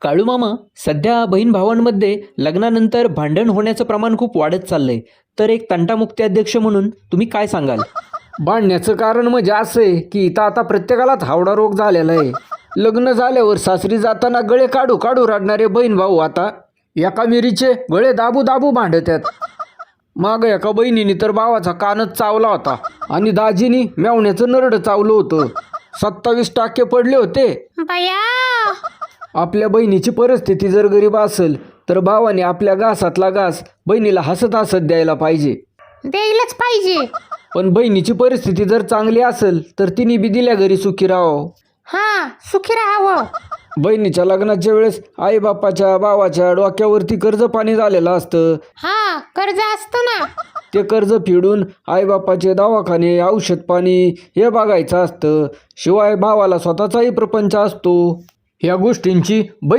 काळू मामा सध्या बहीण भावांमध्ये लग्नानंतर भांडण होण्याचं प्रमाण खूप वाढत चाललंय. तर एक तंटामुक्ती अध्यक्ष म्हणून तुम्ही काय सांगाल? भांडण्याचं कारण म्हणजे असं आहे की इथं आता प्रत्येकालाच हावडा रोग झालेला आहे. लग्न झाल्यावर सासरी जाताना गळे काढू काढू रडणारे बहीण भाऊ आता एका मिरीचे गळे दाबू दाबू भांडत्यात. माग एका बहिणीने तर भावाचा कानच चावला होता आणि दाजीनी मेवण्याचं नरड चावलं होतं. सत्तावीस टाके पडले होते. बया! आपल्या बहिणीची परिस्थिती जर गरीब असेल तर भावाने आपल्या घासातला घास बहिणीला हसत हसत द्यायला पाहिजे. द्यायलाच पाहिजे. पण बहिणीची परिस्थिती जर चांगली असेल तर तिने बी दिल्या घरी सुखी राहावं. हा सुखी राहावं. बहिणीच्या लग्नाच्या वेळेस आईबापाच्या भावाच्या डोक्यावरती कर्ज पाणी झालेलं असतं. हा कर्ज असतं ना. ते कर्ज फेडून आईबापाचे दवाखाने औषध पाणी हे बघायचं असतं. शिवाय भावाला स्वतःचाही प्रपंच असतो. या गोष्टींची बै